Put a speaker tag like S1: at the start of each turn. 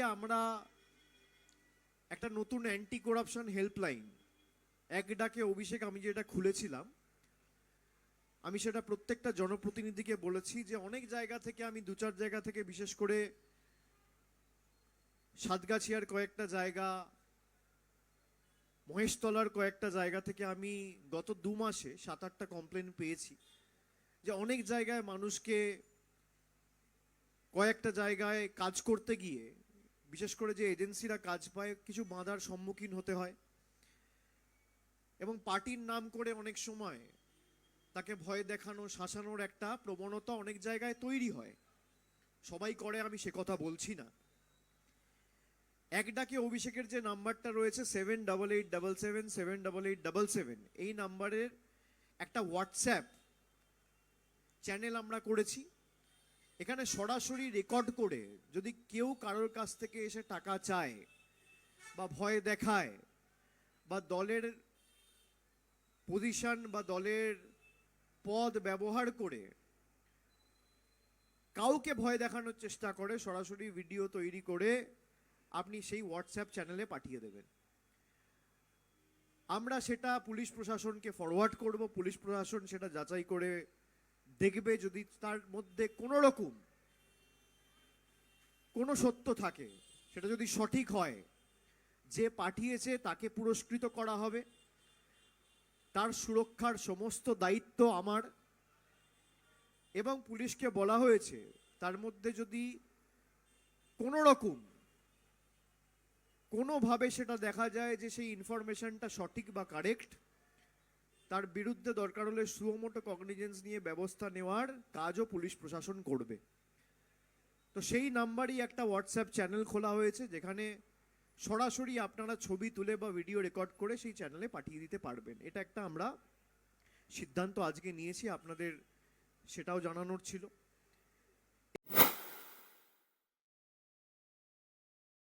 S1: থেকে আমরা একটা নতুন অ্যান্টি করাপশন হেল্পলাইন এক ডাকে অভিষেক আমি যেটা খুলেছিলাম, আমি সেটা প্রত্যেকটা জনপ্রতিনিধিকে বলেছি যে অনেক জায়গা থেকে আমি দু চার জায়গা থেকে বিশেষ করে সাতগাছিয়ার কয়েকটা জায়গা, মহেশতলার কয়েকটা জায়গা থেকে আমি গত দু মাসে সাত আটটা কমপ্লেন পেয়েছি যে অনেক জায়গায় মানুষকে কয়েকটা জায়গায় কাজ করতে গিয়ে বিশেষ করে যে এজেন্সিরা কাজ পায়, কিছু বাঁধার সম্মুখীন হতে হয়। এবং পার্টির নাম করে অনেক সময় তাকে ভয় দেখানো, শাসানোর একটা প্রবণতা অনেক জায়গায় তৈরি হয়। সবাই করে, আমি সে কথা বলছি না। এক ডাকে অভিষেকের যে নাম্বারটা রয়েছে seven double eight double seven seven double eight double seven এই নাম্বারের একটা হোয়াটসঅ্যাপ চ্যানেল আমরা করেছি। এখানে সরাসরি রেকর্ড করে যদি কেউ কারোর কাছ থেকে এসে টাকা চায় বা ভয় দেখায় বা দলের পজিশন বা দলের পদ ব্যবহার করে কাউকে ভয় দেখানোর চেষ্টা করে, সরাসরি ভিডিও তৈরি করে আপনি সেই হোয়াটসঅ্যাপ চ্যানেলে পাঠিয়ে দেবেন। আমরা সেটা পুলিশ প্রশাসনকে ফরওয়ার্ড করব, পুলিশ প্রশাসন সেটা যাচাই করে দেখবে যদি তার মধ্যে কোনো রকম কোনো সত্য থাকে, সেটা যদি সঠিক হয়, যে পাঠিয়েছে তাকে পুরস্কৃত করা হবে, তার সুরক্ষার সমস্ত দায়িত্ব আমার, এবং পুলিশকে বলা হয়েছে তার মধ্যে যদি কোনো রকম কোনোভাবে সেটা দেখা যায় যে সেই ইনফরমেশনটা সঠিক বা কারেক্ট তার বিরুদ্ধে দরকার হলে সুমোটো কগনিজেন্স নিয়ে ব্যবস্থা নেওয়ার কাজও পুলিশ প্রশাসন করবে। তো সেই নাম্বারই একটা হোয়াটসঅ্যাপ চ্যানেল খোলা হয়েছে, যেখানে সরাসরি আপনারা ছবি তুলে বা ভিডিও রেকর্ড করে সেই চ্যানেলে পাঠিয়ে দিতে পারবেন। এটা একটা আমরা সিদ্ধান্ত আজকে নিয়েছি, আপনাদের সেটাও জানানোর ছিল।